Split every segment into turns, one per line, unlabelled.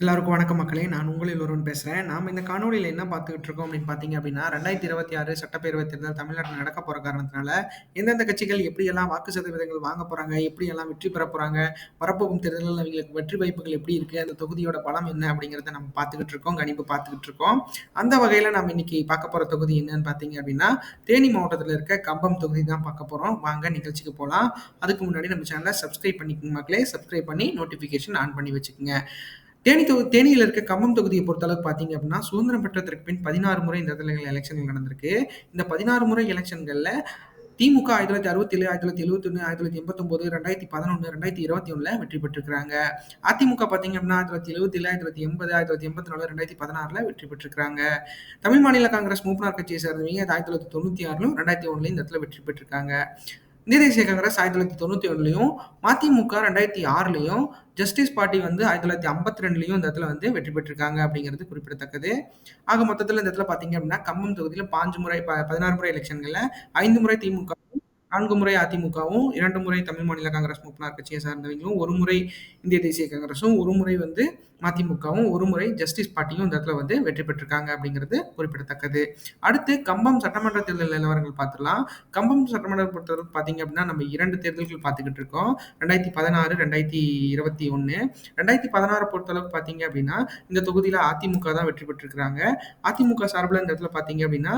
எல்லாருக்கும் வணக்கம் மக்களே! நான் உங்களில் ஒருவன் பேசுறேன். நாம இந்த காணொலியில் என்ன பார்த்துக்கிட்டு இருக்கோம் அப்படின்னு பார்த்தீங்க அப்படின்னா, 2026 சட்டப்பேரவை தேர்தல் தமிழ்நாட்டில் நடக்க போற காரணத்தினால, எந்தெந்த கட்சிகள் எப்படியெல்லாம் வாக்கு சதவீதங்கள் வாங்க போறாங்க, எப்படியெல்லாம் வெற்றி பெற போறாங்க, வரப்போகும் தேர்தலில் அவங்களுக்கு வெற்றி வாய்ப்புகள் எப்படி இருக்கு, அந்த தொகுதியோட பலம் என்ன அப்படிங்கிறத நம்ம பார்த்துக்கிட்டு இருக்கோம். கணிப்பு பார்த்துக்கிட்டு இருக்கோம். அந்த வகையில நம்ம இன்னைக்கு பார்க்க போற தொகுதி என்னன்னு பார்த்தீங்க அப்படின்னா, தேனி மாவட்டத்தில் இருக்க கம்பம் தொகுதி தான் பார்க்க போறோம். வாங்க நிகழ்ச்சிக்கு போகலாம் அதுக்கு முன்னாடி நம்ம சேனலை சப்ஸ்கிரைப் பண்ணிக்கோங்க மக்களே. சப்ஸ்கிரைப் பண்ணி நோட்டிஃபிகேஷன் ஆன் பண்ணி வச்சுக்கோங்க தேனி தொகு தேனியில் இருக்க கம்பம் தொகுதியை பொறுத்தளவுக்கு பார்த்தீங்க அப்படின்னா சுதந்திரம் பெற்றதற்கு பின் பதினாறு முறை இந்த இடத்துல எலெக்ஷன்கள் நடந்திருக்கு. இந்த பதினாறு முறை எலெக்ஷன்களில் திமுக ஆயிரத்தி தொள்ளாயிரத்தி அறுபத்தி ஏழு ஆயிரத்தி தொள்ளாயிரத்தி எழுபத்தி ஒன்று ஆயிரத்தி தொள்ளாயிரத்தி எண்பத்தொம்பது ரெண்டாயிரத்தி பதினொன்று ரெண்டாயிரத்தி இருபத்தி ஒன்றில் வெற்றி பெற்றிருக்காங்க அதிமுக பார்த்தீங்க அப்படின்னா ஆயிரத்தி தொள்ளாயிரத்தி எழுபத்தி ஏழு ஆயிரத்தி தொள்ளாயிரத்தி எண்பது ஆயிரத்தி தொள்ளாயிரத்தி எண்பத்தி நாலு ரெண்டாயிரத்தி பதினாறில் வெற்றி பெற்றிருக்காங்க தமிழ் மாநில காங்கிரஸ் மூப்பனார் கட்சியை சேர்ந்தவங்க ஆயிரத்தி தொள்ளாயிரத்தி தொண்ணூற்றி ஆறிலும் ரெண்டாயிரத்தி ஒன்றுலையும் இந்த இடத்துல வெற்றி பெற்றிருக்காங்க. நீதிசை காங்கிரஸ் ஆயிரத்தி தொள்ளாயிரத்தி தொண்ணூத்தி ஒன்றுலையும் மதிமுக ரெண்டாயிரத்தி ஆறுலையும் ஜஸ்டிஸ் பார்ட்டி வந்து ஆயிரத்தி தொள்ளாயிரத்தி ஐம்பத்தி ரெண்டுலையும் இந்த இடத்துல வந்து வெற்றி பெற்றிருக்காங்க அப்படிங்கிறது குறிப்பிடத்தக்கது. ஆக மொத்தத்தில் இந்த இடத்துல பார்த்தீங்க அப்படின்னா கம்மம் தொகுதியில் பாஞ்சு முறை பதினாறு முறை எலெக்ஷன்களில் ஐந்து முறை திமுக நான்கு முறை அதிமுகவும், இரண்டு முறை தமிழ் மாநில காங்கிரஸ் மூப்பனார் கட்சியை சார்ந்தவங்களும், ஒரு முறை இந்திய தேசிய காங்கிரஸும் ஒரு முறை வந்து மதிமுகவும், ஒரு முறை ஜஸ்டிஸ் பார்ட்டியும் இந்த இடத்துல வந்து வெற்றி பெற்றிருக்காங்க அப்படிங்கிறது குறிப்பிடத்தக்கது. அடுத்து கம்பம் சட்டமன்ற தேர்தல் நிலவரங்கள் பார்த்துலாம் கம்பம் சட்டமன்ற பொறுத்தவரைக்கும் பார்த்தீங்க அப்படின்னா, நம்ம இரண்டு தேர்தல்கள் பார்த்துக்கிட்டு இருக்கோம். 2016, 2021. 2016 பொறுத்தளவுக்கு பார்த்தீங்க அப்படின்னா, இந்த தொகுதியில் அதிமுக தான் வெற்றி பெற்றிருக்கிறாங்க. அதிமுக சார்பில் இந்த இடத்துல பார்த்தீங்க அப்படின்னா,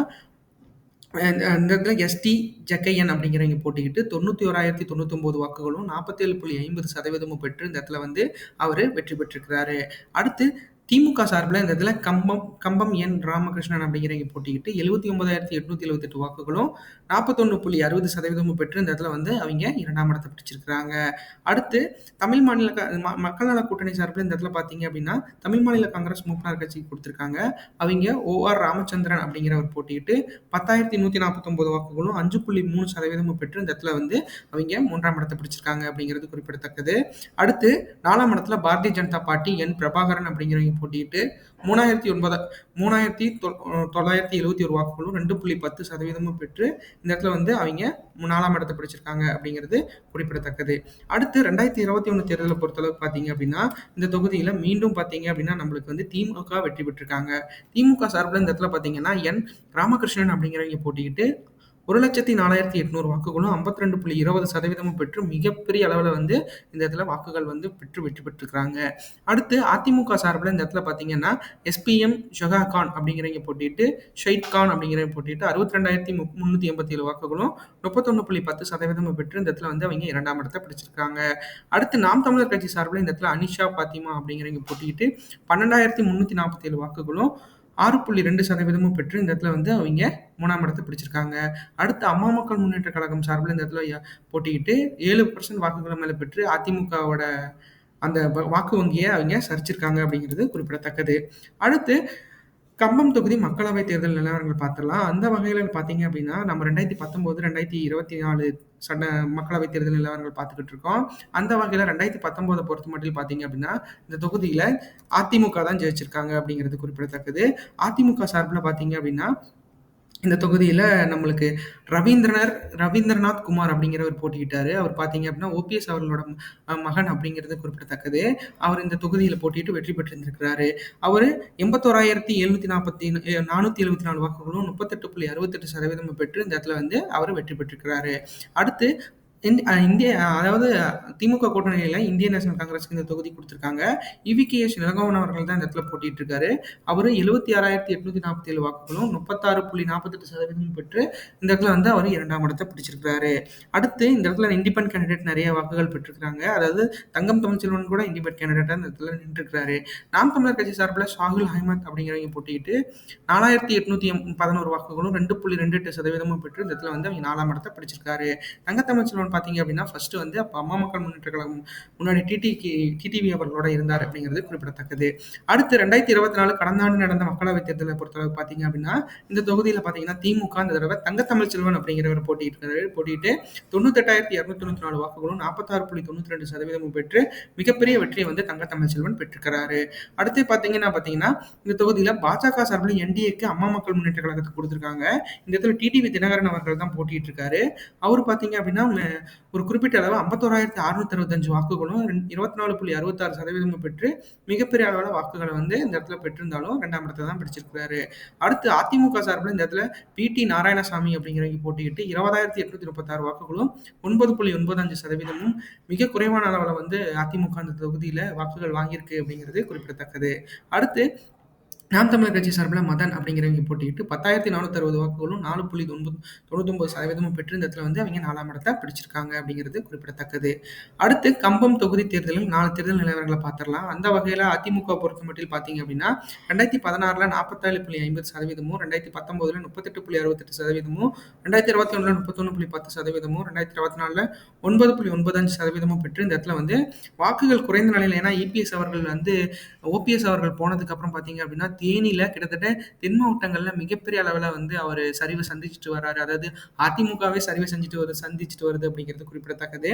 அந்த எஸ்டி ஜக்கையன் அப்படிங்கிறவங்க போட்டிக்கிட்டு தொண்ணூற்றி ஓராயிரத்தி தொண்ணூத்தொம்பது வாக்குகளும் நாற்பத்தேழு புள்ளி ஐம்பது சதவீதமும் பெற்று இந்த இடத்துல வந்து அவர் வெற்றி பெற்றிருக்கிறாரு. அடுத்து திமுக சார்பில் இந்த இடத்துல கம்பம் கம்பம் என். ராமகிருஷ்ணன் அப்படிங்கிறவங்க போட்டிக்கிட்டு எழுபத்தி ஒன்பதாயிரத்தி எட்நூத்தி எழுபத்தெட்டு வாக்குகளும், 41.60% பெற்று இந்த இடத்துல வந்து அவங்க இரண்டாம் இடத்தை பிடிச்சிருக்கிறாங்க. அடுத்து தமிழ் மாநில க ம மக்கள் நல கூட்டணி சார்பில் இந்த இடத்துல பார்த்தீங்க அப்படின்னா, தமிழ் மாநில காங்கிரஸ் மூப்பனார் கட்சிக்கு கொடுத்துருக்காங்க அவங்க ஓ.ஆர். ராமச்சந்திரன் அப்படிங்கிறவர் போட்டிக்கிட்டு பத்தாயிரத்தி நூற்றி நாற்பத்தொம்பது வாக்குகளும், 5.3% பெற்று இந்த இடத்துல வந்து அவங்க மூன்றாம் இடத்தை பிடிச்சிருக்காங்க அப்படிங்கிறது குறிப்பிடத்தக்கது. அடுத்து நாலாம் இடத்துல பாரதிய ஜனதா பார்ட்டி என். பிரபாகரன் அப்படிங்கிறவங்க போட்டிக்கிட்டு மூணாயிரத்தி ஒன்பதாக மூணாயிரத்தி தொ தொள்ளாயிரத்தி எழுபத்தி ஒரு வாக்குகளும், 2.10% பெற்று இந்த இடத்துல வந்து அவங்க நாலாம் இடத்தை பிடிச்சிருக்காங்க அப்படிங்கிறது குறிப்பிடத்தக்கது. அடுத்து ரெண்டாயிரத்தி இருபத்தி ஒன்று தேர்தலை பொறுத்தளவு பார்த்தீங்க அப்படின்னா, இந்த தொகுதியில் மீண்டும் பார்த்தீங்க அப்படின்னா, நம்மளுக்கு வந்து திமுக வெற்றி பெற்றிருக்காங்க. திமுக சார்பில் இந்த இடத்துல பார்த்தீங்கன்னா, என். ராமகிருஷ்ணன் அப்படிங்கிறவங்க போட்டிக்கிட்டு ஒரு லட்சத்தி நாலாயிரத்தி எட்நூறு வாக்குகளும், 52.20% பெற்று மிகப்பெரிய அளவில் வந்து இந்த இடத்துல வாக்குகள் வந்து பெற்று வெற்றி பெற்றிருக்கிறாங்க. அடுத்து அதிமுக சார்பில் இந்த இடத்துல பார்த்தீங்கன்னா, எஸ்.பி.எம். ஷொஹா கான் அப்படிங்கிறவங்க போட்டிட்டு ஷஹீத் கான் அப்படிங்கிறவங்க போட்டிட்டு அறுபத்தி ரெண்டாயிரத்தி முந்நூற்றி எண்பத்தி ஏழு வாக்குகளும், 31.10% பெற்று இந்த இடத்துல வந்து அவங்க இரண்டாம் இடத்த பிடிச்சிருக்காங்க. அடுத்து நாம் தமிழர் கட்சி சார்பில் இந்த இடத்துல அனிஷா பாத்திமா அப்படிங்கிறவங்க போட்டிகிட்டு பன்னெண்டாயிரத்தி முன்னூற்றி நாற்பத்தி ஏழு வாக்குகளும், 6.2% பெற்று இந்த இடத்துல வந்து அவங்க மூணாம் இடத்தை பிடிச்சிருக்காங்க. அடுத்து அம்மா மக்கள் முன்னேற்ற கழகம் சார்பில் இந்த இடத்துல ய போட்டியிட்டு 7% வாக்குகள் பெற்று அதிமுகவோட அந்த வ வாக்கு வங்கியை அவங்க சரிச்சிருக்காங்க அப்படிங்கிறது குறிப்பிடத்தக்கது. அடுத்து கம்பம் தொகுதி மக்களவை தேர்தல் நிலவரங்கள் பார்த்துடலாம். அந்த வகையில பார்த்தீங்க அப்படின்னா, நம்ம 2019, 2024 சட்ட மக்களவை தேர்தல் நிலவரங்கள் பார்த்துக்கிட்டு இருக்கோம். அந்த வகையில 2019 பொறுத்தமட்டில் பார்த்தீங்க அப்படின்னா, இந்த தொகுதியில அதிமுக தான் ஜெயிச்சிருக்காங்க அப்படிங்கிறது குறிப்பிடத்தக்கது. அதிமுக சார்பில் பார்த்தீங்க அப்படின்னா, இந்த தொகுதியில் நம்மளுக்கு ரவீந்திரனர் ரவீந்திரநாத் குமார் அப்படிங்கிறவர் போட்டியிட்டாரு. அவர் பார்த்தீங்க அப்படின்னா, ஓபிஎஸ் அவர்களோட மகன் அப்படிங்கிறது குறிப்பிடத்தக்கது. அவர் இந்த தொகுதியில் போட்டியிட்டு வெற்றி பெற்றிருந்திருக்கிறாரு. அவர் எண்பத்தோராயிரத்தி எழுநூத்தி நாற்பத்தி நானூற்றி எழுபத்தி நாலு வாக்குகளும், 38.68% பெற்று இந்த இடத்துல வந்து அவர் வெற்றி பெற்றிருக்கிறாரு. அடுத்து இந்திய அதாவது திமுக கூட்டணியில இந்திய நேஷனல் காங்கிரஸ்க்கு இந்த தொகுதி குடுத்திருக்காங்க. இ.வி.கே.எஸ். இளங்கோவன் அவர்கள் தான் இந்த இடத்துல போட்டிட்டு இருக்காரு. அவரு 76,847 வாக்குகளும், 36.48% பெற்று இந்த இடத்துல வந்து அவர் இரண்டாம் இடத்தை பிடிச்சிருக்கிறாரு. அடுத்து இந்த இடத்துல இண்டிபெண்ட் கேண்டிடேட் நிறைய வாக்குகள் பெற்றிருக்கிறாங்க. அதாவது தங்கம் தமிழ்ச்செல்வன் கூட இண்டிபெண்ட் கேண்டிடேட்டா இந்த இடத்துல நின்றுருக்கிறாரு. நாம் தமிழர் கட்சி சார்பில் ஷாகுல் அஹமத் அப்படிங்கிறவங்க போட்டியிட்டு 4,811 வாக்குகளும், 2.28% பெற்று இந்த இடத்துல வந்து அவங்க நாலாம் இடத்தை பிடிச்சிருக்காரு. தங்க தமிழ்ச்செல்வன் பார்த்தீங்க அப்படின்னா, ஃபர்ஸ்ட் வந்து அப்போ அம்மா மக்கள் முன்னேற்ற கழகம் முன்னாடி டிடிக்கு டிடிவி அவர்களோட இருந்தார் அப்படிங்கிறது குறிப்பிடத்தக்கது. அடுத்து 2024 கடந்த ஆண்டு நடந்த மக்களவைத் தேர்தலை பொறுத்தளவு பார்த்தீங்க அப்படின்னா, இந்த தொகுதியில் பார்த்தீங்கன்னா, திமுக அந்த தடவை தங்கத்தமிழ் செல்வன் அப்படிங்கிறவர் போட்டியிட்டிருக்காரு. போட்டியிட்டு 98,294 வாக்குகளும், 46.92% பெற்று மிகப்பெரிய வெற்றியை வந்து தங்கத்தமிழ் செல்வன் பெற்றிருக்கிறாரு. அடுத்து பார்த்தீங்கன்னா பார்த்தீங்கன்னா, இந்த தொகுதியில் பாஜக சார்பில் என்.டி.ஏ.க்கு அம்மா மக்கள் முன்னேற்ற கழகத்துக்கு கொடுத்துருக்காங்க இந்த இடத்துல டிடிவி தினகரன் அவர்கள் தான் போட்டிட்டு இருக்காரு. அவர் பார்த்தீங்க அப்படின்னா, ஒரு குறிப்பிட்ட அளவு 51,665 வாக்குகளும், 24.66% சதவீதமும் பெற்று மிகப்பெரிய அளவில் வாக்குகளை வந்து இந்த இடத்துல பெற்றிருந்தாலும் ரெண்டாம் இடத்துல தான் பிடிச்சிருக்கிறாரு. அடுத்து அதிமுக சார்பில் இந்த இடத்துல பி.டி. நாராயணசாமி அப்படிங்கிறவங்க போட்டியிட்டு 20,836 வாக்குகளும், 9.95% சதவீதமும் மிக குறைவான அளவில் வந்து அதிமுக அந்த தொகுதியில் வாக்குகள் வாங்கியிருக்கு அப்படிங்கிறது குறிப்பிடத்தக்கது. அடுத்து நாம் தமிழர் கட்சி சார்பில் மதன் அப்படிங்கிறவங்க போட்டியிட்டு பத்தாயிரத்தி நானூற்றி அறுபது வாக்குகளும் நாலு புள்ளி தொண்ணூத் தொண்ணூத்தொம்பது சதவீதமும் பெற்று இந்த இடத்துல வந்து அவங்க நாலாம் இடத்த பிடிச்சிருக்காங்க அப்படிங்கிறது குறிப்பிடத்தக்கது. அடுத்து கம்பம் தொகுதி தேர்தலில் நாலு தேர்தல் நிலவரங்களை பார்த்துடலாம். அந்த வகையில் அதிமுக பொறுத்த மட்டும் பார்த்தீங்க அப்படின்னா ரெண்டாயிரத்தி பதினாறில் நாற்பத்தாலு புள்ளி ஐம்பது சதவீதமும் ரெண்டாயிரத்தி பத்தொம்போதில் முப்பத்தெட்டு புள்ளி அறுபத்தெட்டு சதவீதமும் ரெண்டாயிரத்தி இருபத்தி ஒன்றில் முப்பத்தொன்று புள்ளி பத்து சதவீதமும் ரெண்டாயிரத்தி இருபத்தி நாலில் ஒன்பது புள்ளி ஒன்பதஞ்சு சதவீதமும் பெற்று இந்த இடத்துல வந்து வாக்குகள் குறைந்த நிலையில் ஏன்னா இபிஎஸ் அவர்கள் வந்து ஓபிஎஸ் அவர்கள் போனதுக்கப்புறம் பார்த்தீங்க அப்படின்னா தேனியில கிட்டத்தட்ட தென் மாவட்டங்கள்ல மிகப்பெரிய அளவில் வந்து அவர் சரிவு சந்திச்சுட்டு வர்றாரு. அதாவது அதிமுகவே சரிவு செஞ்சுட்டு வருது சந்திச்சுட்டு வருது அப்படிங்கிறது குறிப்பிடத்தக்கது.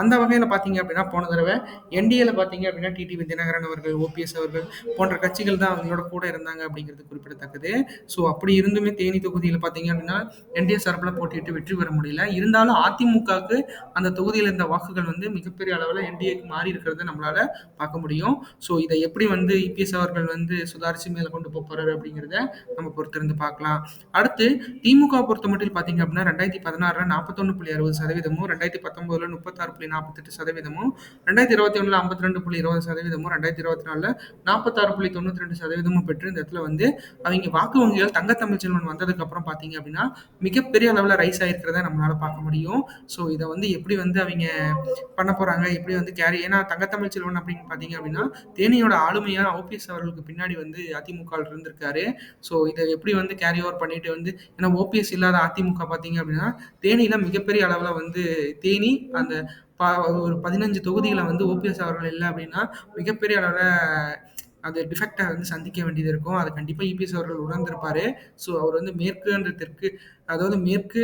அந்த வகையில் பார்த்தீங்க அப்படின்னா, போன தடவை என்டிஏல பார்த்தீங்க அப்படின்னா, டிடிவி தினகரன் அவர்கள், ஓபிஎஸ் அவர்கள் போன்ற கட்சிகள் தான் அவங்களோட கூட இருந்தாங்க அப்படிங்கிறது குறிப்பிடத்தக்கது. ஸோ அப்படி இருந்துமே தேனி தொகுதியில் பார்த்தீங்க அப்படின்னா, என்டிஏ சார்பில் போட்டியிட்டு வெற்றி பெற முடியல. இருந்தாலும் அதிமுகவுக்கு அந்த தொகுதியில் இருந்த வாக்குகள் வந்து மிகப்பெரிய அளவில் என்டிஏக்கு மாறி இருக்கிறத நம்மளால பார்க்க முடியும். ஸோ இதை எப்படி வந்து இபிஎஸ் அவர்கள் வந்து சுதாரிச்சு மேல கொண்டு போறாரு அப்படிங்கிறத நம்ம பொறுத்திருந்து பார்க்கலாம். அடுத்து திமுக பொறுத்த மட்டும் பார்த்தீங்க அப்படின்னா ரெண்டாயிரத்தி பதினாறுல நாற்பத்தொன்று புள்ளி அறுபது சதவீதமும் ரெண்டாயிரத்தி பத்தொன்பதுல முப்பத்தாறு புள்ளி நாற்பத்தெட்டு சதவீதமும் ரெண்டாயிரத்தி இருபத்தி ஒண்ணுல ஐம்பத்தி ரெண்டு புள்ளி இருபது சதவீதமும் ரெண்டாயிரத்தி இருபத்தி நாலுல நாற்பத்தாறு புள்ளி தொண்ணூத்தி ரெண்டு சதவீதமும் பெற்று இந்த இடத்துல வந்து அவங்க வாக்கு வங்கிகள் தங்கத்தமிழ் செல்வன் வந்ததுக்கு அப்புறம் பார்த்தீங்க அப்படின்னா மிகப்பெரிய அளவில் ரைஸ் ஆயிருக்கிறத நம்மளால பார்க்க முடியும். ஸோ இதை வந்து எப்படி வந்து அவங்க பண்ண போறாங்க எப்படி வந்து கேரி ஏன்னா தங்கத்தமிழ் செல்வன் அப்படின்னு பார்த்தீங்க அப்படின்னா தேனியோட ஆளுமையான ஓபிஎஸ் அவர்களுக்கு பின்னாடி வந்து அதிமுக அதிமுகல இருந்திருக்காரு. ஸோ இதை எப்படி வந்து கேரி ஓவர் பண்ணிட்டு வந்து ஏன்னா ஓபிஎஸ் இல்லாத அதிமுக பார்த்தீங்க அப்படின்னா, தேனியில மிகப்பெரிய அளவுல வந்து தேனி அந்த ப ஒரு பதினஞ்சு தொகுதிகளை வந்து ஓபிஎஸ் அவர்கள் இல்ல அப்படின்னா, மிகப்பெரிய அளவில் அது டிஃபெக்டை வந்து சந்திக்க வேண்டியது இருக்கும். அதை கண்டிப்பாக இபிஎஸ் அவர்கள் உணர்ந்திருப்பாரு. ஸோ அவர் வந்து மேற்கு தெற்கு அதாவது மேற்கு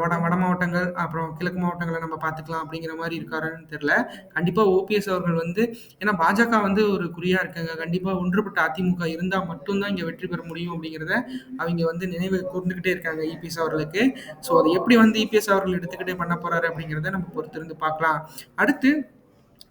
வட வட மாவட்டங்கள், அப்புறம் கிழக்கு மாவட்டங்களை நம்ம பார்த்துக்கலாம் அப்படிங்கிற மாதிரி இருக்காருன்னு தெரில கண்டிப்பாக ஓபிஎஸ் அவர்கள் வந்து ஏன்னா பாஜக வந்து ஒரு குறியாக இருக்காங்க. கண்டிப்பாக ஒன்றுபட்ட அதிமுக இருந்தால் மட்டும்தான் இங்கே வெற்றி பெற முடியும் அப்படிங்கிறத அவங்க வந்து நினைவு கூர்ந்துக்கிட்டே இருக்காங்க இபிஎஸ் அவர்களுக்கு. ஸோ அதை எப்படி வந்து இபிஎஸ் அவர்கள் எடுத்துக்கிட்டே பண்ண போகிறாரு அப்படிங்கிறத நம்ம பொறுத்திருந்து பார்க்கலாம். அடுத்து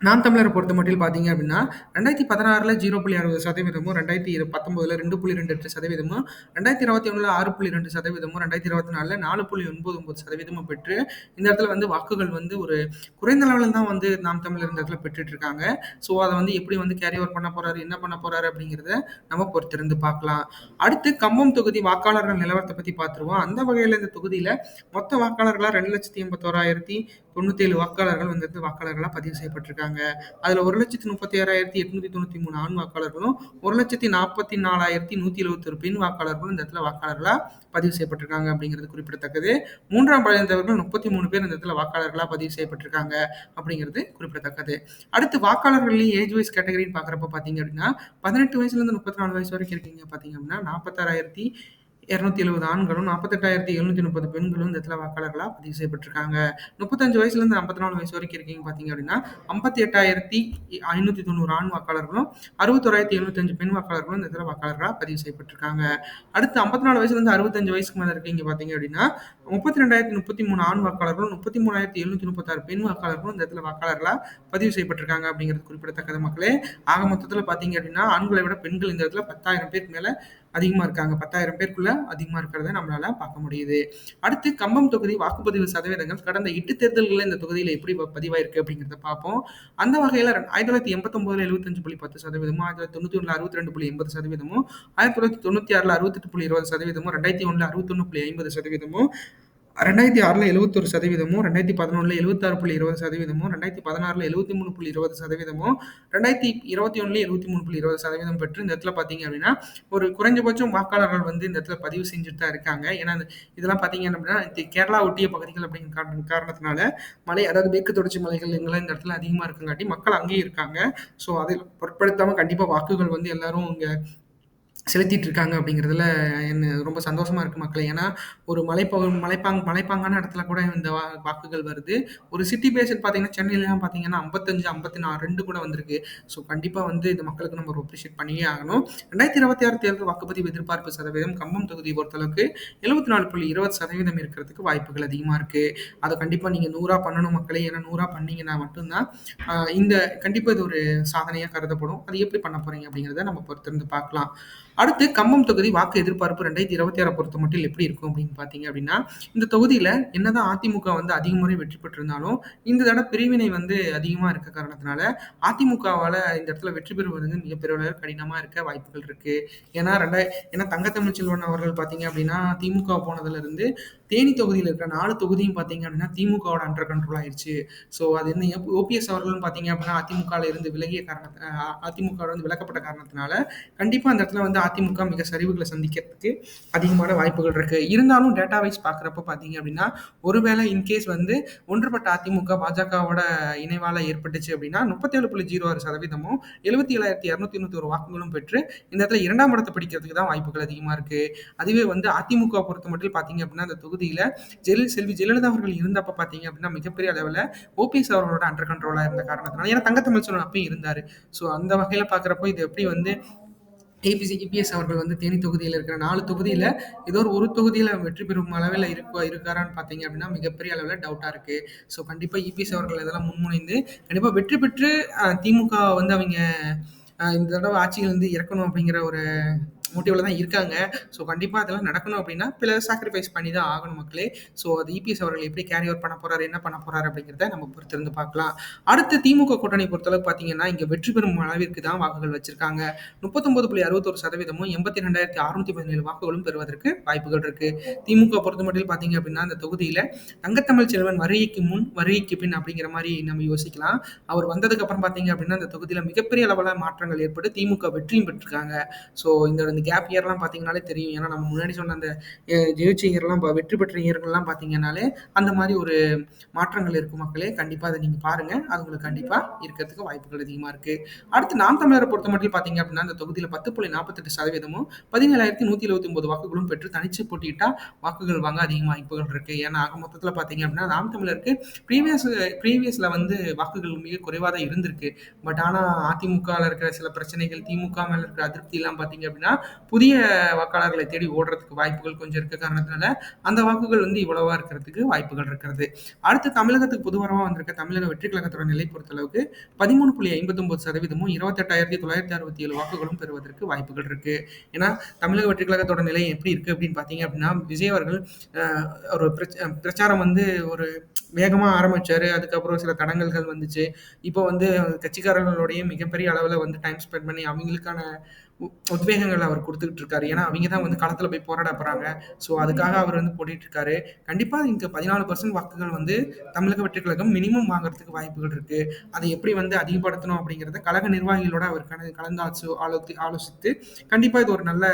நாம் தமிழரை பொறுத்த மட்டும் பார்த்தீங்க அப்படின்னா ரெண்டாயிரத்தி பதினாறில் ஜீரோ புள்ளி அறுபது சதவீதமும் ரெண்டாயிரத்தி இரு பத்தொம்போதில் ரெண்டு புள்ளி ரெண்டு எட்டு சதவீதமும் ரெண்டாயிரத்தி இருபத்தி ஒன்றில் ஆறு புள்ளி ரெண்டு சதவீதமும் ரெண்டாயிரத்தி இருபத்தி நாலில் நாலு புள்ளி ஒன்பது ஒன்பது சதவீதமும் பெற்று இந்த இடத்துல வந்து வாக்குகள் வந்து ஒரு குறைந்த அளவில் தான் வந்து நாம் தமிழர் இந்த இடத்துல பெற்றுட்டு இருக்காங்க. ஸோ அதை வந்து எப்படி வந்து கேரி ஓவர் பண்ண போகிறாரு என்ன பண்ண போகிறாரு அப்படிங்கிறத நம்ம பொறுத்திருந்து பார்க்கலாம். அடுத்து கம்பம் தொகுதி வாக்காளர்கள் நிலவரத்தை பற்றி பார்த்துருவோம். அந்த வகையில் இந்த தொகுதியில் மொத்த வாக்காளர்களாக ரெண்டு லட்சத்தி எண்பத்தோராயிரத்தி இடத்துல வாக்காளர்களாக பதிவு செய்யப்பட்டிருக்காங்க. அதில் ஒரு லட்சத்து முப்பத்தி ஆறாயிரத்தி எட்நூற்றி தொண்ணூற்றி மூணு ஆண் வாக்காளர்களும், 1,44,171 பெண் வாக்காளர்களும் இந்த இடத்துல வாக்காளர்களாக பதிவு செய்யப்பட்டிருக்காங்க அப்படிங்கிறது குறிப்பிடத்தக்கது. 3ஆம் பாலினத்தவர்கள் 33 பேர் இந்த இடத்துல வாக்காளர்களாக பதிவு செய்யப்பட்டிருக்காங்க அப்படிங்கிறது குறிப்பிடத்தக்கது. அடுத்து வாக்காளர்கள்லயும் ஏஜ் வைஸ் கேட்டகரின்னு பார்க்குறப்ப பார்த்தீங்க அப்படின்னா, 18 வயசுலேருந்து 34 வயசு வரைக்கும் இருக்கீங்க பார்த்தீங்க அப்படின்னா, இரநூத்தி எழுபது ஆண்களும் நாற்பத்தெட்டாயிரத்தி எழுநூத்தி முப்பது பெண்களும் இந்த இடத்துல வாக்காளர்களாக பதிவு செய்யப்பட்டிருக்காங்க. முப்பத்தஞ்சு வயசுலேருந்து ஐம்பத்தி நாலு வயசு வரைக்கும் இருக்கீங்க பார்த்தீங்க அப்படின்னா ஐம்பத்தி எட்டாயிரத்தி ஐநூற்றி தொண்ணூறு ஆண் வாக்காளர்களும் அறுபத்தோராயிரத்தி எழுநூத்தஞ்சு பெண் வாக்காளர்களும் இந்த இடத்துல வாக்காளர்களாக பதிவு செய்யப்பட்டிருக்காங்க. அடுத்து ஐம்பத்தி நாலு வயசுலேருந்து அறுபத்தஞ்சு வயசுக்கு மேலே இருக்கீங்க பார்த்தீங்க அப்படின்னா முப்பத்தி ரெண்டாயிரத்தி முப்பத்தி மூணு ஆண் வாக்காளர்களும் முப்பத்தி மூணாயிரத்தி எழுநூத்தி முப்பத்தாறு பெண் வாக்காளர்களும் இந்த இடத்துல வாக்காளர்களாக பதிவு செய்யப்பட்டிருக்காங்க அப்படிங்கிறது குறிப்பிடத்தக்கது மக்களே. ஆக மொத்தத்தில் பார்த்தீங்க அப்படின்னா ஆண்களை விட பெண்கள் இந்த இடத்துல பத்தாயிரம் பேருக்கு மேலே அதிகமாக இருக்காங்க. பத்தாயிரம் பேருக்குள்ள அதிகமாக இருக்கிறத நம்மளால பார்க்க முடியுது. அடுத்து கம்பம் தொகுதி வாக்குப்பதிவு சதவீதங்கள். கடந்த எட்டு தேர்தல்களில் இந்த தொகுதியில் எப்படி பதிவாயிருக்கு அப்படிங்கிறத பார்ப்போம். அந்த வகையில் ஆயிரத்தி தொள்ளாயிரத்தி எண்பத்தொம்போதுல எழுபத்தஞ்சு புள்ளி பத்து சதவீதமும் ஆயிரத்தி தொள்ளாயிரத்தி தொண்ணூற்றி ஒன்று அறுபத்தி ரெண்டு புள்ளி எண்பது சதவீதமும் ஆயிரத்தி தொள்ளாயிரத்தி தொண்ணூற்றி ஆறுல அறுபத்தெட்டு புள்ளி இருபது சதவீதமும் ரெண்டாயிரத்தி ஒன்றில் அறுபத்தொன்று புள்ளி ஐம்பது சதவீதமும் ரெண்டாயிரத்தி ஆறுல எழுபத்தொரு சதவீதமும் ரெண்டாயிரத்தி பதினொன்றில் எழுபத்தாறு புள்ளி இருபது சதவீதமும் ரெண்டாயிரத்தி பதினாறில் எழுபத்தி மூணு புள்ளி இருபது சதவீதமும் ரெண்டாயிரத்தி இருபத்தி ஒன்றில் எழுபத்தி மூணு புள்ளி இருபது சதவீதம் பெற்று இந்த இடத்துல பார்த்தீங்க அப்படின்னா ஒரு குறைஞ்சபட்சம் வாக்காளர்கள் வந்து இந்த இடத்துல பதிவு செஞ்சுட்டு தான் இருக்காங்க. ஏன்னா இதெல்லாம் பார்த்தீங்க அப்படின்னா கேரளா ஒட்டிய பகுதிகள் அப்படிங்கிற காரணத்தினால மலை அதாவது மேற்கு தொடர்ச்சி மலைகள் எங்களை இந்த இடத்துல அதிகமாக இருக்குங்காட்டி மக்கள் அங்கேயும் இருக்காங்க. ஸோ அதை பொருட்படுத்தாமல் கண்டிப்பாக வாக்குகள் வந்து எல்லாரும் இங்கே செலுத்திட்டு இருக்காங்க அப்படிங்கிறதுல என்ன ரொம்ப சந்தோஷமா இருக்கு மக்களே. ஏன்னா, ஒரு மலைப்பகு மலைப்பாங் மலைப்பாங்கான இடத்துல கூட இந்த வா வாக்குகள் வருது. ஒரு சிட்டி பேஸ்ன்னு பார்த்தீங்கன்னா, சென்னையிலலாம் பார்த்தீங்கன்னா 55, 54 2 கூட வந்திருக்கு. ஸோ கண்டிப்பா வந்து இந்த மக்களுக்கு நம்ம அப்ரிஷியேட் பண்ணியே ஆகணும். 2026 தேர்தல் வாக்குப்பதிவு எதிர்பார்ப்பு சதவீதம் கம்பம் தொகுதி பொறுத்தளவுக்கு 74.20% இருக்கிறதுக்கு வாய்ப்புகள் அதிகமா இருக்கு. அதை கண்டிப்பா நீங்க 100ஆ பண்ணணும் மக்களே. ஏன்னா நூறாக பண்ணீங்கன்னா மட்டும்தான் இந்த கண்டிப்பா இது ஒரு சாதனையா கருதப்படும். அது எப்படி பண்ண போறீங்க அப்படிங்கிறத நம்ம பொறுத்திருந்து பார்க்கலாம். அடுத்து கம்பம் தொகுதி வாக்கு எதிர்பார்ப்பு ரெண்டாயிரத்தி இருபத்தி ஆறு பொறுத்த மட்டும் எப்படி இருக்கும் அப்படின்னு பார்த்தீங்க அப்படின்னா, இந்த தொகுதியில என்னதான் அதிமுக வந்து அதிக முறை வெற்றி பெற்றிருந்தாலும், இந்த தடவை பிரிவினை வந்து அதிகமா இருக்க காரணத்தினால, அதிமுகவால இந்த இடத்துல வெற்றி பெறுவது வந்து மிகப்பெரிய அளவுல கடினமா இருக்க வாய்ப்புகள் இருக்கு. ஏன்னா, ரெண்டாய் ஏன்னா தங்கத்தமிழ் செல்வன் அவர்கள் பார்த்தீங்க அப்படின்னா, திமுக போனதுலேருந்து தேனி தொகுதியில் இருக்கிற நாலு தொகுதியும் பார்த்தீங்க அப்படின்னா, திமுகவோட அண்டர் கண்ட்ரோல் ஆயிடுச்சு ஸோ அது என்ன ஓபிஎஸ் அவர்களும் பார்த்தீங்க அப்படின்னா, அதிமுகவில் இருந்து விலகிய காரணத்தை அதிமுக வந்து இருந்து விலக்கப்பட்ட காரணத்தினால, கண்டிப்பா அந்த இடத்துல வந்து அதிமுக மிக சரிவுகளை சந்திக்கிறதுக்கு அதிகமான வாய்ப்புகள் இருக்கு. இருந்தாலும் டேட்டா வைஸ் பார்க்குறப்ப பார்த்தீங்க அப்படின்னா, ஒருவேளை இன்கேஸ் வந்து ஒன்றுபட்ட அதிமுக, பாஜகவோட இணைவால ஏற்பட்டுச்சு அப்படின்னா 37.06%மும் 77,291 வாக்குகளும் பெற்று இந்த இடத்துல இரண்டாம் இடத்தை பிடிக்கிறதுக்கு தான் வாய்ப்புகள் அதிகமா இருக்கு. அதுவே வந்து அதிமுக பொறுத்த மட்டும் பார்த்தீங்க அப்படின்னா, அந்த தொகுதியில ஜெயல் செல்வி ஜெயலலிதா அவர்கள் இருந்தப்ப பார்த்தீங்க அப்படின்னா, மிகப்பெரிய அளவுல ஓபிஎஸ் அவர்களோட அண்டர் கண்ட்ரோலா இருந்த காரணத்தினால ஏன்னா தங்க அப்பயும் இருந்தாரு. ஸோ அந்த வகையில பார்க்குறப்போ இது எப்படி வந்து ஏபிசி இபிஎஸ் அவர்கள் வந்து தேனி தொகுதியில் இருக்கிற நாலு தொகுதியில் ஏதோ ஒரு ஒரு தொகுதியில வெற்றி பெறும் அளவில் இருக்கா இருக்காரான்னு பார்த்தீங்க அப்படின்னா, மிகப்பெரிய அளவில் டவுட்டாக இருக்கு. ஸோ கண்டிப்பாக இபிஎஸ் அவர்கள் இதெல்லாம் முன்மொழிந்து கண்டிப்பாக வெற்றி பெற்று திமுக வந்து அவங்க இந்த இந்த ஆட்சியில் ஆட்சியிலிருந்து இறக்கணும் அப்படிங்கிற ஒரு மோட்டிவ்ல தான் இருக்காங்க. ஸோ கண்டிப்பாக அதெல்லாம் நடக்கணும் அப்படின்னா, சில சாக்ரிஃபைஸ் பண்ணி தான் ஆகணும் மக்களே. ஸோ அது இபிஎஸ் அவர்கள் எப்படி கேரி அவுட் பண்ண போறாரு, என்ன பண்ண போறாரு அப்படிங்கிறத நம்ம பொறுத்திருந்து பார்க்கலாம். அடுத்து திமுக கூட்டணி பொறுத்தளவுக்கு பார்த்தீங்கன்னா, இங்கே வெற்றி பெறும் அளவிற்கு தான் வாக்குகள் வச்சிருக்காங்க. 39.61%மும் 82,617 வாக்குகளும் பெறுவதற்கு வாய்ப்புகள் இருக்கு. திமுக பொறுத்தமட்டில் பார்த்தீங்க அப்படின்னா, அந்த தொகுதியில தங்கத்தமிழ் செல்வன் வருகைக்கு முன், வருகைக்கு பின் அப்படிங்கிற மாதிரி நம்ம யோசிக்கலாம். அவர் வந்ததுக்கு அப்புறம் பார்த்தீங்க அப்படின்னா, அந்த தொகுதியில மிகப்பெரிய அளவில் மாற்றங்கள் ஏற்பட்டு திமுக வெற்றியும் பெற்றிருக்காங்க. ஸோ இந்த கேப் இயர்லாம் பார்த்தீங்கனாலே தெரியும். ஏன்னா நம்ம முன்னாடி சொன்ன அந்த ஜெயிச்ச இயர்லாம் ப வெற்றி பெற்ற இயர்கள்லாம் பார்த்தீங்கன்னாலே, அந்த மாதிரி ஒரு மாற்றங்கள் இருக்கும் மக்களே. கண்டிப்பாக அதை நீங்கள் பாருங்கள் அது உங்களுக்கு கண்டிப்பாக இருக்கிறதுக்கு வாய்ப்புகள் அதிகமாக இருக்குது அடுத்து நாம் தமிழரை பொறுத்த மட்டும் பார்த்தீங்க அப்படின்னா, அந்த தொகுதியில் பத்து புள்ளி நாற்பத்தெட்டு சதவீதமும் பதினேழாயிரத்தி நூற்றி இருபத்தி ஒன்பது வாக்குகளும் பெற்று தனிச்சு போட்டியிட்டால் வாக்குகள் வாங்க அதிக வாய்ப்புகள் இருக்குது ஏன்னா ஆக மொத்தத்தில் பார்த்தீங்க அப்படின்னா, நாம் தமிழருக்கு ப்ரீவியஸ் ப்ரீவியஸில் வந்து வாக்குகள் மிக குறைவாக தான் இருந்திருக்கு. பட் ஆனால் அதிமுகவில் இருக்கிற சில பிரச்சனைகள், திமுக மேலே இருக்கிற அதிருப்திலாம் பார்த்தீங்க அப்படின்னா, புதிய வாக்காளர்களை தேடி ஓடுறதுக்கு வாய்ப்புகள் கொஞ்சம் இருக்க காரணத்தினால, அந்த வாக்குகள் வந்து இவ்வளவா இருக்கிறதுக்கு வாய்ப்புகள் இருக்கிறது. அடுத்து தமிழகத்துக்கு புதுவரமாக வந்திருக்க தமிழக வெற்றி கழகத்தோட நிலை பொறுத்தளவுக்கு 13.59%மும் 28,967 வாக்குகளும் பெறுவதற்கு வாய்ப்புகள் இருக்கு. ஏன்னா தமிழக வெற்றி கழகத்தோட நிலை எப்படி இருக்கு அப்படின்னு பார்த்தீங்க அப்படின்னா, விஜய் அவர்கள் ஒரு பிரச்சாரம் வந்து ஒரு வேகமா ஆரம்பிச்சாரு. அதுக்கப்புறம் சில தடங்கல்கள் வந்துச்சு. இப்போ வந்து கட்சிக்காரர்களோடயே மிகப்பெரிய அளவில் வந்து டைம் ஸ்பெண்ட் பண்ணி அவங்களுக்கான உத்வேகங்கள் அவர் கொடுத்துக்கிட்டு இருக்காரு. ஏன்னா, அவங்க தான் வந்து களத்துல போய் போராட போறாங்க. ஸோ அதுக்காக அவர் வந்து போட்டிட்டு இருக்காரு. கண்டிப்பா இங்க 14% வாக்குகள் வந்து தமிழக வெற்றி கழகம் மினிமம் வாங்குறதுக்கு வாய்ப்புகள் இருக்கு. அதை எப்படி வந்து அதிகப்படுத்தணும் அப்படிங்கிறத கழக நிர்வாகிகளோட அவர் கலந்தாச்சு ஆலோசி ஆலோசித்து கண்டிப்பா இது ஒரு நல்ல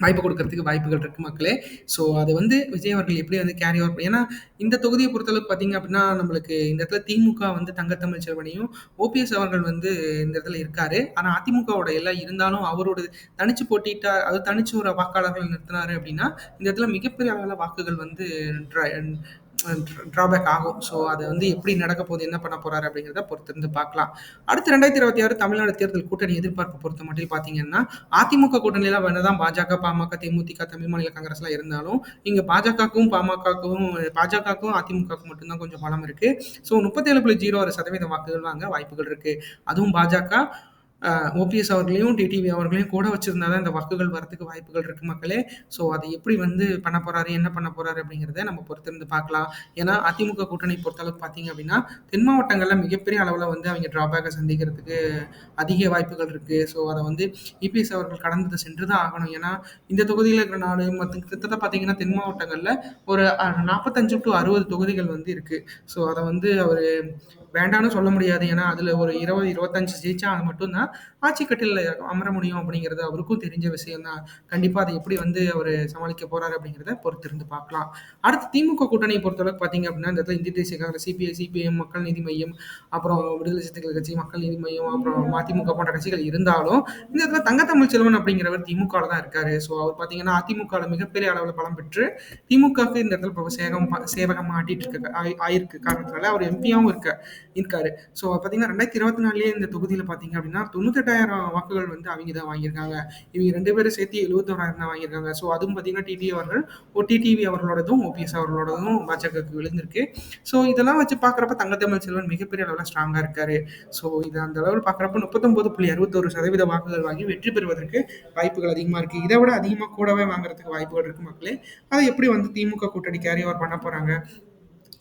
வாய்ப்பு கொடுக்கறதுக்கு வாய்ப்புகள் இருக்கு மக்களே. ஸோ அது வந்து விஜய் அவர்கள் எப்படி வந்து கேரி ஓவர் ஏன்னா இந்த தொகுதியை பொறுத்தளவுக்கு பார்த்தீங்க அப்படின்னா, நம்மளுக்கு இந்த இடத்துல திமுக வந்து தங்கத்தமிழ் செல்வனையும், ஓபிஎஸ் அவர்கள் வந்து இந்த இடத்துல இருக்காரு. ஆனால் அதிமுகவோட எல்லாம் இருந்தாலும் அவரோட தனிச்சு போட்டியிட்டா அது தனிச்சு ஒரு வாக்காளர்கள் நிறுத்தினாரு அப்படின்னா, இந்த இடத்துல மிகப்பெரிய அளவில் வாக்குகள் வந்து ட்ராபேக் ஆகும். ஸோ அது வந்து எப்படி நடக்க போகுது, என்ன பண்ண போறாரு அப்படிங்கிறத பொறுத்திருந்து பார்க்கலாம். அடுத்து 2026 தமிழ்நாடு தேர்தல் கூட்டணி எதிர்பார்ப்பு பொறுத்தமட்டில் பார்த்தீங்கன்னா, அதிமுக கூட்டணியில் வந்ததான் பாஜக, பாமக, தேமுதிக, தமிழ் மாநில காங்கிரஸ்லாம் இருந்தாலும், இங்கே பாஜகவுக்கும், பாமகவுக்கும் பாஜகவுக்கும், அதிமுகவுக்கும் மட்டும்தான் கொஞ்சம் பலம் இருக்கு. ஸோ 37.06% வாக்குகள் வாங்க வாய்ப்புகள் இருக்கு. அதுவும் பாஜக ஓபிஎஸ் அவர்களையும், டிடிவி அவர்களையும் கூட வச்சிருந்தா தான் இந்த வாக்குகள் வரதுக்கு வாய்ப்புகள் இருக்கு மக்களே. ஸோ அதை எப்படி வந்து பண்ண போறாரு, என்ன பண்ண போறாரு அப்படிங்கிறத நம்ம பொறுத்திருந்து பார்க்கலாம். ஏன்னா அதிமுக கூட்டணி பொறுத்தளவுக்கு பார்த்தீங்க அப்படின்னா, தென் மாவட்டங்களில் மிகப்பெரிய அளவில் வந்து அவங்க ட்ராபேக்கை சந்திக்கிறதுக்கு அதிக வாய்ப்புகள் இருக்கு. ஸோ அதை வந்து இபிஎஸ் அவர்கள் கடந்து சென்று தான் ஆகணும். ஏன்னா இந்த தொகுதியில் இருக்கிற நாடு மற்ற கிட்டத்தட்ட பார்த்தீங்கன்னா, தென் மாவட்டங்களில் ஒரு நாற்பத்தஞ்சு டு அறுபது தொகுதிகள் வந்து இருக்கு. ஸோ அதை வந்து அவர் வேண்டான்னு சொல்ல முடியாது. ஏன்னா அதில் ஒரு 20, 25 ஜெயிச்சா அது மட்டும் தான் ஆட்சி கட்டில அமர முடியும் அப்படிங்கிறது அவருக்கும் தெரிஞ்ச விஷயம் தான். கண்டிப்பா அதை எப்படி வந்து அவர் சமாளிக்க போறாரு அப்படிங்கிறத பொறுத்திருந்து பார்க்கலாம். அடுத்து திமுக கூட்டணியை பொறுத்தளவுக்கு பார்த்தீங்க அப்படின்னா, இந்த இடத்துல இந்திய தேசிய காங்கிரஸ், சிபிஐ, சிபிஎம், மக்கள் நீதி மையம் அப்புறம் விடுதலை சிறுத்தைகள் கட்சி, மக்கள் நீதி மையம் அப்புறம் மதிமுக போன்ற கட்சிகள் இருந்தாலும், இந்த இடத்துல தங்கத்தமிழ் செல்வன் அப்படிங்கிறவர் திமுக தான் இருக்காரு. ஸோ அவர் பார்த்தீங்கன்னா, அதிமுக மிகப்பெரிய அளவில் பலம் பெற்று, திமுகவுக்கு இந்த இடத்துல இப்போ சேகம் சேவகம் ஆட்டிட்டு இருக்க ஆயி ஆயிருக்கு காரணத்தினால அவர் எம்பியாவும் இருக்க இருக்காரு. ஸோ பார்த்தீங்கன்னா, 2024லயே இந்த தொகுதியில பார்த்தீங்க அப்படின்னா, 98,000 வாக்குகள் வந்து அவங்க தான் வாங்கியிருக்காங்க. இவங்க ரெண்டு பேரும் சேர்த்து 71,000 தான் வாங்கியிருக்காங்க. ஸோ அதுவும் பார்த்தீங்கன்னா, டிடி அவர்கள் ஓ டிடிவி அவர்களோடதும், ஓபிஎஸ் அவர்களோடதும் பாஜகவுக்கு விழுந்திருக்கு. ஸோ இதெல்லாம் வச்சு பார்க்குறப்ப தங்கத்தமிழ் செல்வன் மிகப்பெரிய அளவில் ஸ்ட்ராங்காக இருக்காரு. ஸோ இது அந்த அளவில் பார்க்குறப்ப 39.61% வாக்குகள் வாங்கி வெற்றி பெறுவதற்கு வாய்ப்புகள் அதிகமாக இருக்குது இதை விட அதிகமாக கூடவே வாங்குறதுக்கு வாய்ப்புகள் இருக்கு மக்களே. அதை எப்படி வந்து திமுக கூட்டணி கேரி ஓவர் பண்ண போகிறாங்க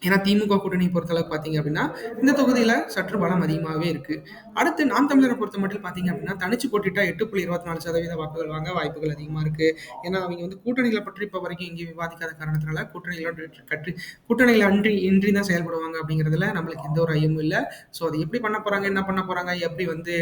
ஏன்னா திமுக கூட்டணி பொறுத்தளவு பார்த்தீங்க அப்படின்னா, இந்த தொகுதியில் சற்று பலம் அதிகமாகவே இருக்கு. அடுத்து நாம் பொறுத்த மட்டும் பார்த்தீங்க அப்படின்னா, தனிச்சு போட்டிட்டா 8.24% வாக்குகள் வாங்க வாய்ப்புகள் அதிகமாக இருக்கு. ஏன்னா அவங்க வந்து கூட்டணிகளை பற்றி இப்போ வரைக்கும் எங்கேயும் விவாதிக்காத காரணத்தினால, கூட்டணிகளோட கற்று கூட்டணியில அன்றி இன்றி தான் செயல்படுவாங்க அப்படிங்கிறதுல நம்மளுக்கு எந்த ஒரு ஐயமும் இல்லை ஸோ அது எப்படி பண்ண போறாங்க? என்ன பண்ண போறாங்க? எப்படி வந்து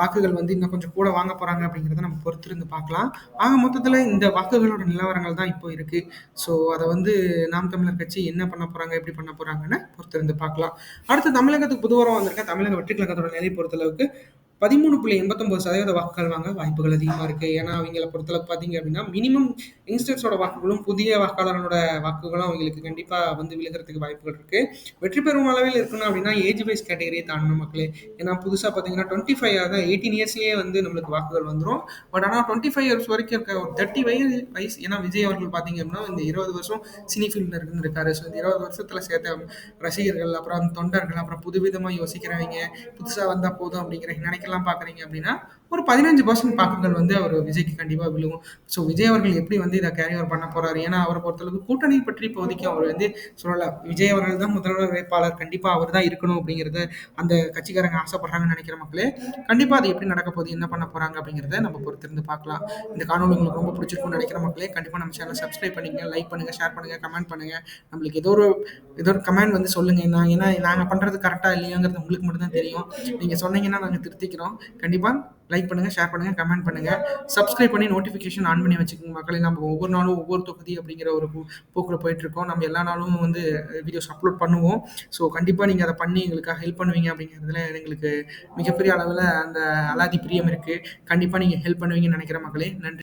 வாக்குகள் வந்து இன்னும் கொஞ்சம் கூட வாங்க போறாங்க அப்படிங்கிறத நம்ம பொறுத்திருந்து பார்க்கலாம். ஆக மொத்தத்தில் இந்த வாக்குகளோட நிலவரங்கள் தான் இப்போ இருக்கு. ஸோ அதை வந்து நாம் தமிழர் கட்சி என்ன பண்ண போறாங்க? எப்படி பண்ண போறாங்கன்னு பொறுத்திருந்து பார்க்கலாம். அடுத்து தமிழகத்துக்கு புதுவரம் வந்திருக்க தமிழக வெற்றி கழகத்தோட நிலை பொறுத்தளவுக்கு 13.89% வாக்குகள் வாங்க வாய்ப்புகள் அதிகமாக இருக்குது ஏன்னா அவங்கள பொறுத்தளவுக்கு பார்த்தீங்க அப்படின்னா, மினிமம் யங்ஸ்டர்ஸோட வாக்குகளும், புதிய வாக்காளர்களோட வாக்குகளும் அவங்களுக்கு கண்டிப்பாக வந்து விழுகிறதுக்கு வாய்ப்புகள் இருக்குது வெற்றி பெறும் அளவில் இருக்கணும் அப்படின்னா, ஏஜ் வைஸ் கேட்டகரியை தாண்டணும் மக்களே. ஏன்னா புதுசாக பார்த்தீங்கன்னா, டுவெண்ட்டி ஃபைவ் தான் எயிட்டீன் இயர்ஸ்லேயே வந்து நம்மளுக்கு வாக்குகள் வந்துடும் பட் ஆனால் டுவெண்ட்டி ஃபைவ் இயர்ஸ் வரைக்கும் இருக்க ஒரு 30 வயது வயசு ஏன்னா விஜய் அவர்கள் பார்த்தீங்க அப்படின்னா, இந்த 20 வருஷம் சினி ஃபீல்ட்ல இருந்திருக்காரு. ஸோ இந்த இருபது வருஷத்தில் சேர்த்த ரசிகர்கள், அப்புறம் தொண்டர்கள், அப்புறம் புதுவிதமாக யோசிக்கிறவங்க, புதுசாக வந்தால் போதும் அப்படிங்கிற எல்லாம் பாக்குறீங்க அப்படின்னா, ஒரு 15% வாக்குகள் வந்து அவர் விஜய்க்கு கண்டிப்பா விழுகும். ஸோ விஜய் அவர்கள் எப்படி வந்து இதை கேரி ஓவர் பண்ண போறாரு? ஏன்னா அவரை பொறுத்தளவுக்கு கூட்டணி பற்றி இப்போதைக்கு அவர் வந்து சொல்லல. விஜய் அவர்கள் தான் முதல்வர் வேட்பாளர். கண்டிப்பா அவர் தான் இருக்கணும் அப்படிங்கிறத அந்த கட்சிக்காரங்க ஆசைப்படுறாங்கன்னு நினைக்கிற மக்களே. கண்டிப்பா அது எப்படி நடக்க போகுது? என்ன பண்ண போறாங்க? அப்படிங்கிறத நம்ம பொறுத்திருந்து பார்க்கலாம். இந்த காணொலி உங்களுக்கு ரொம்ப பிடிச்சிருக்கும்னு நினைக்கிற மக்களே, கண்டிப்பா நம்ம சேனல் சப்ஸ்கிரைப் பண்ணிக்கங்க, லைக் பண்ணுங்க, ஷேர் பண்ணுங்க, கமெண்ட் பண்ணுங்க. நம்மளுக்கு ஏதோ ஒரு ஏதோ ஒரு கமெண்ட் வந்து சொல்லுங்க. நான் ஏன்னா நாங்க பண்றது கரெக்டாக இல்லையாங்கிறது உங்களுக்கு மட்டும் தான் தெரியும். நீங்க சொன்னீங்கன்னா நாங்க திருத்திக்கிறோம். கண்டிப்பா லைக் பண்ணுங்க, ஷேர் பண்ணுங்க, கமெண்ட் பண்ணுங்க. சப்ஸ்கிரைப் பண்ணி நோட்டிஃபிகேஷன் ஆன் பண்ணி வச்சுக்கோங்க மக்களே. நம்ம ஒவ்வொரு நாளும் ஒவ்வொரு தொகுதி அப்படிங்கிற ஒரு போக்கில் போக்குல போயிட்டுருக்கோம். நம்ம எல்லா நாளும் வந்து வீடியோஸ் அப்லோட் பண்ணுவோம். ஸோ கண்டிப்பாக நீங்கள் அதை பண்ணி எங்களுக்காக ஹெல்ப் பண்ணுவீங்க அப்படிங்கிறதுல எங்களுக்கு மிகப்பெரிய அளவில் அந்த அலாதி பிரியம் இருக்குது கண்டிப்பாக நீங்கள் ஹெல்ப் பண்ணுவீங்கன்னு நினைக்கிறேன் மக்களே. நன்றி.